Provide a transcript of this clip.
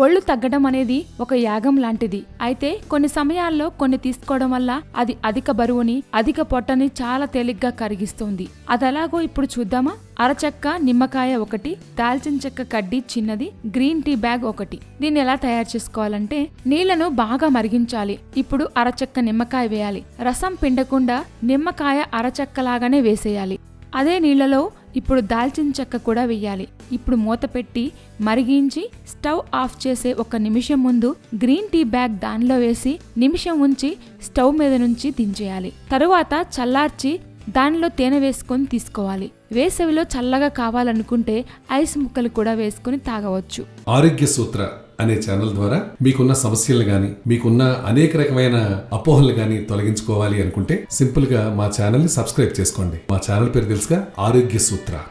ఒళ్ళు తగ్గడం అనేది ఒక యాగం లాంటిది. అయితే కొన్ని సమయాల్లో కొన్ని తీసుకోవడం వల్ల అది అధిక బరువుని అధిక పొట్టని చాలా తేలిగ్గా కరిగిస్తుంది. అదెలాగో ఇప్పుడు చూద్దామా? అరచెక్క నిమ్మకాయ ఒకటి దాల్చిన చెక్క కడ్డీ చిన్నది గ్రీన్ టీ బ్యాగ్ ఒకటి. దీన్ని ఎలా తయారు చేసుకోవాలంటే నీళ్ళను బాగా మరిగించాలి. ఇప్పుడు అరచెక్క నిమ్మకాయ వేయాలి. రసం పిండకుండా నిమ్మకాయ అరచెక్కలాగానే వేసేయాలి. అదే నీళ్ళలో ఇప్పుడు దాల్చిన చెక్క కూడా వెయ్యాలి. ఇప్పుడు మూత పెట్టి మరిగించి స్టవ్ ఆఫ్ చేసే ఒక నిమిషం ముందు గ్రీన్ టీ బ్యాగ్ దానిలో వేసి నిమిషం ఉంచి స్టవ్ మీద నుంచి దించేయాలి. తరువాత చల్లార్చి దానిలో తేనె వేసుకొని తీసుకోవాలి. వేసవిలో చల్లగా కావాలనుకుంటే ఐస్ ముక్కలు కూడా వేసుకొని తాగవచ్చు. ఆరోగ్య సూత్ర అనే ఛానల్ ద్వారా మీకున్న సమస్యలు గాని మీకున్న అనేక రకమైన అపోహలు గాని తొలగించుకోవాలి అనుకుంటే సింపుల్గా మా ఛానల్ని సబ్స్క్రైబ్ చేసుకోండి. మా ఛానల్ పేరు తెలుసుగా ఆరోగ్య సూత్ర.